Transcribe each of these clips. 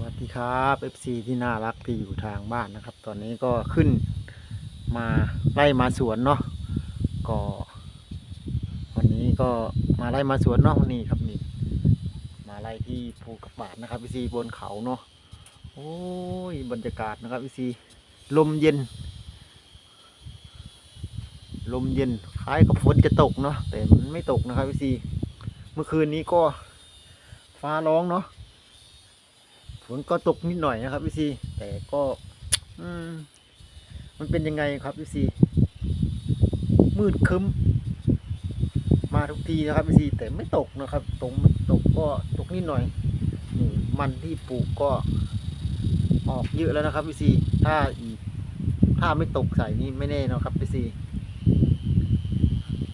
วัสดีครับ FC ที่น่ารักที่อยู่ทางบ้านนะครับ ตอนนี้ก็ขึ้นมาไล่มาสวนเนาะก็วันนี้ก็มาไล่มาสวนเนาะวันนี้ครับนี่มาไล่ที่ภูกระบาดนะครับ FC บนเขาเนาะโอ้ยบรรยากาศนะครับ FC ลมเย็น ลมเย็นคล้ายกับฝนจะตกเนาะแต่มันไม่ตกนะครับ FC เมื่อคืนนี้ก็ฟ้าร้องเนาะ นก็ตกนิดหน่อยนะครับพี่ซีแต่ก็ อืม มันเป็นยังไงครับพี่ซีมืดครึ้ม มาทุกทีนะครับพี่ซีแต่ไม่ตกนะครับตกตกก็ตกนิดหน่อยมันที่ปลูกก็ ออกเยอะแล้วนะครับพี่ซีถ้าอีกถ้าไม่ตกใส่นี่ไม่แน่นะครับพี่ซี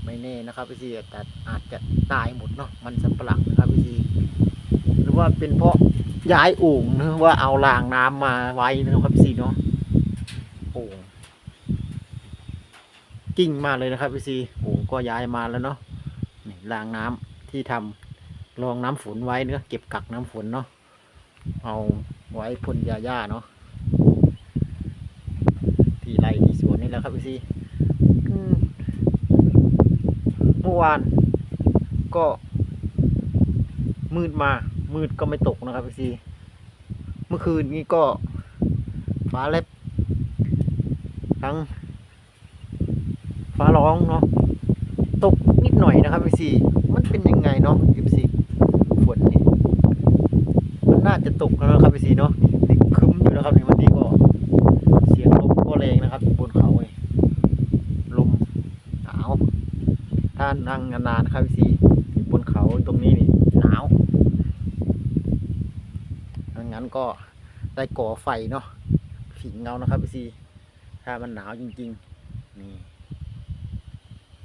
ไม่แน่นะครับพี่ซีแต่อาจจะตายหมดเนาะมันสำปะหลังนะครับพี่ซี ว่าเป็นเพราะย้ายโอ่งนะว่าเอารางน้ำมาไว้นะครับพี่ซีเนาะโอ่งกิ่งมาเลยนะครับพี่ซีโอ่งก็ย้ายมาแล้วเนาะนี่รางน้ำที่ทำรองน้ำฝนไว้เนาะเก็บกักน้ำฝนเนาะเอาไว้พ่นยาย่าเนาะที่ไรที่สวนนี่แหละครับพี่ซีเมื่อวานก็มืดมา มืดก็ไม่ตกนะครับพี่ซีเมื่อคืนนี้ก็ฟ้าแลบทั้งฟ้าร้องเนาะตกนิดหน่อยนะครับพี่ซีมันเป็นยังไงเนาะพี่ซีฝนนี่มันน่าจะตกแล้วนะครับพี่ซีเนาะนี่คึ้มอยู่นะครับในวันนี้ก็เสียงลมก็แรงนะครับบนเขาเลยลมหนาวถ้านั่งนานๆนครับพี่ซีบนเขาตรงนี้นี่หนาว ดังนั้น ก็ได้ก่อไฟเนาะผิงเงานะครับพี่ซีถ้ามันหนาวจริง ๆ นี่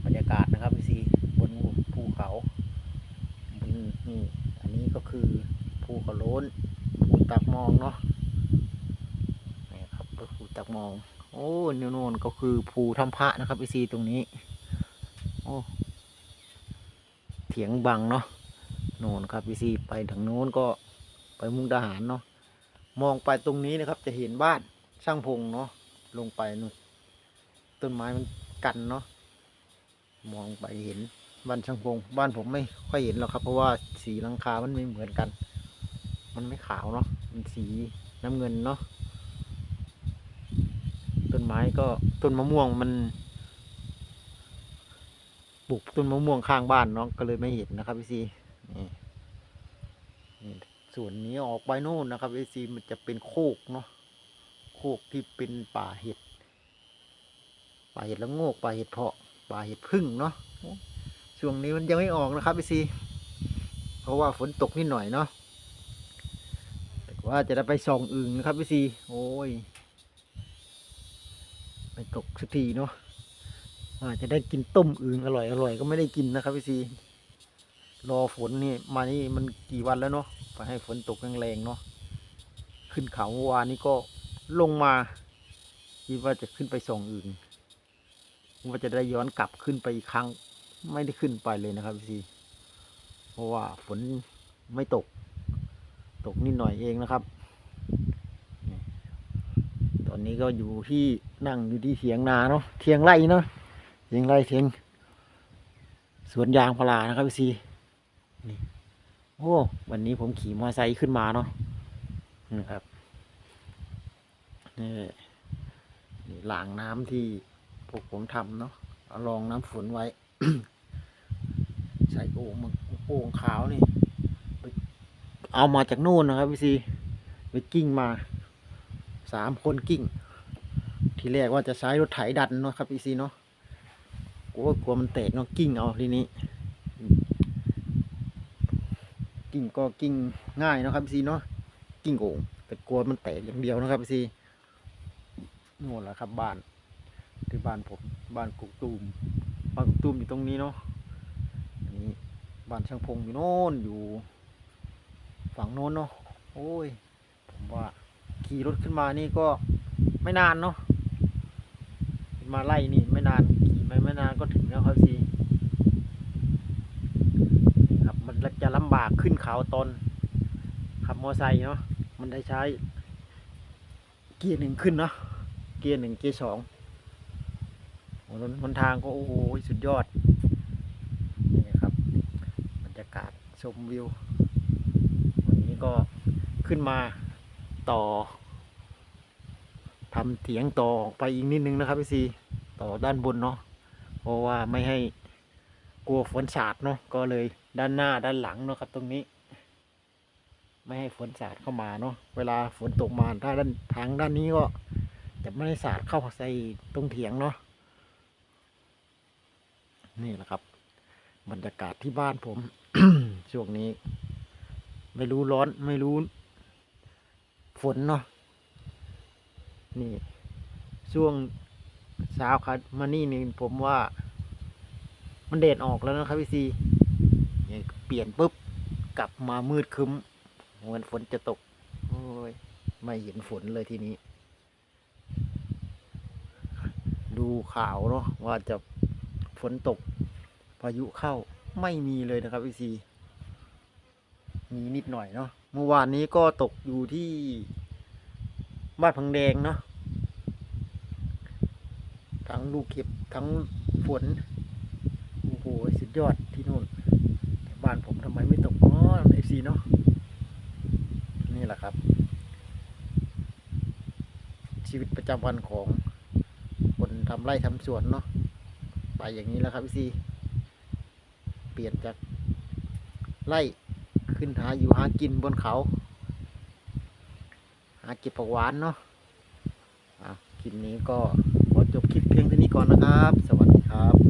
บรรยากาศนะครับพี่ซีบนภูเขาบนนี่อันนี้ก็คือภูเขาโล้นภูตักมองเนาะนี่ครับก็ภูตักมอง โอ้นิวโนนก็คือภูทำพระนะครับพี่ซีตรงนี้ โอ้เถียงบังเนาะโน่นครับพี่ซีไปทางโน้นก็ไปมุกดาหารเนาะ มองไปตรงนี้นะครับ จะเห็นบ้านช่างพงเนาะลงไปนู่นต้นไม้มันกันเนาะมองไปเห็นบ้านช่างพงบ้านผมไม่ค่อยเห็นหรอกครับ เพราะว่าสีหลังคา มันไม่เหมือนกัน มันไม่ขาวเนาะมันสีน้ำเงินเนาะต้นไม้ก็ต้นมะม่วงมันปลูกต้นมะม่วงข้างบ้านเนาะก็เลยไม่เห็นนะครับพี่ซีนี่นี่ ส่วนนี้ออกไปโน่นนะครับเอซีมันจะเป็นโคกเนาะโคกที่เป็นป่าเห็ด ป่าเห็ดแล้วโงกป่าเห็ดเพาะ ป่าเห็ดพึ่งเนาะช่วงนี้มันยังไม่ออกนะครับเอซีเพราะว่าฝนตกนิดหน่อยเนาะแต่ว่าจะได้ไปส่องอึ่งนะครับเอซีโอ้ยไม่ตกสักทีเนาะว่าจจะได้กินต้มอึ่งอร่อยอร่อยก็ไม่ได้กินนะครับเอซีรอฝนนี่มานี่มันกี่วันแล้วเนาะ ไปให้ฝนตกแรงๆเนาะขึ้นเขาเมื่อวานนี้ก็ลงมาคิดว่าจะขึ้นไปส่องอื่นว่าจะได้ย้อนกลับขึ้นไปอีกครั้ง ไม่ได้ขึ้นไปเลยนะครับพี่เพราะว่าฝนไม่ตก ตกนิดหน่อยเองนะครับ ตอนนี้ก็อยู่ที่นั่งอยู่ที่เถียงนาเนาะเถียงไร่เนาะเถียงไร่เถียงสวนยางพารานะครับพี่นี่ โอ้ วันนี้ผมขี่มอเตอร์ไซค์ขึ้นมาเนาะนี่ครับนี่หลางน้ำที่พวกผมทำเนาะเอารองน้ำฝนไว้ ใส่โอ่งโอ่งขาวนี่ เอามาจากนู่นนะครับพี่ซีไปกิ้งมาสามคนกิ้ง ทีแรกว่าจะใช้รถไถดันเนาะครับพี่ซีเนาะกลัวกลัวมันแตกเนาะกิ้งเอาทีนี้ กิ่งก็กิ่งง่ายนะครับพี่ซีเนาะกิ่งโอ่งแต่กลัวมันแตกอย่างเดียวนะครับพี่ซีโน่นแหละครับบ้านที่บ้านผมบ้านกุกตูมบ้านกุกตูมอยู่ตรงนี้เนาะนนี้บ้านช่างพงอยู่โน่นอยู่ ฝั่งโน้นเนาะโอ้ย ผมว่าขี่รถขึ้นมานี่ก็ไม่นานเนาะมาไล่นี่ไม่นานขี่ไม่ไม่นานก็ถึงแล้วครับซี มันจะลำบากขึ้นเขาตอนขับมอไซค์เนาะมันได้ใช้ เกียร์หนึ่งขึ้นเนาะเกียร์หนึ่งเกียร์สองหนทางก็โอ้โหสุดยอดนี่ครับบรรยากาศชมวิว วันนี้ก็ขึ้นมาต่อทำเถียงต่อไปอีกนิดนึงนะครับพี่ซีต่อด้านบนเนาะเพราะว่าไม่ให้ กลัวฝนสาดเนาะก็เลยด้านหน้าด้านหลังเนาะครับ ตรงนี้ ไม่ให้ฝนสาดเข้ามาเนาะเวลาฝนตกมาถ้าด้านทางด้านนี้ก็จะไม่ให้สาดเข้าใส่ตรงเถียงเนาะนี่แหละครับ บรรยากาศที่บ้านผมช่วงนี้ ไม่รู้ร้อนไม่รู้ ฝนเนาะนี่ ช่วงเช้าครับมานี่นี่ผมว่า มันเดดออกแล้วนะครับพี่ซีเปลี่ยนปุ๊บกลับมามืดคึ้มเหมือนฝนจะตก โอ้ย ไม่เห็นฝนเลยทีนี้ ดูข่าวเนาะว่าจะฝนตก พายุเข้าไม่มีเลยนะครับพี่ซีมีนิดหน่อยเนาะเมื่อวานนี้ก็ตกอยู่ที่บ้านพังแดงเนาะทั้งลูกเห็บทั้งฝน ยอดที่นู่นบ้านผมทำไมไม่ตกอ๋อเอฟซีเนาะนี่แหละครับ ชีวิตประจำวันของคนทำไร่ทำสวนเนาะไปอย่างนี้แล้วครับพี่ซีเปลี่ยนจากไร่ขึ้นหาอยู่หากินบนเขา หาเก็บผักหวานเนาะะคลิปนี้ก็ขอจบคลิปเพียงเท่านี้ก่อนนะครับ สวัสดีครับ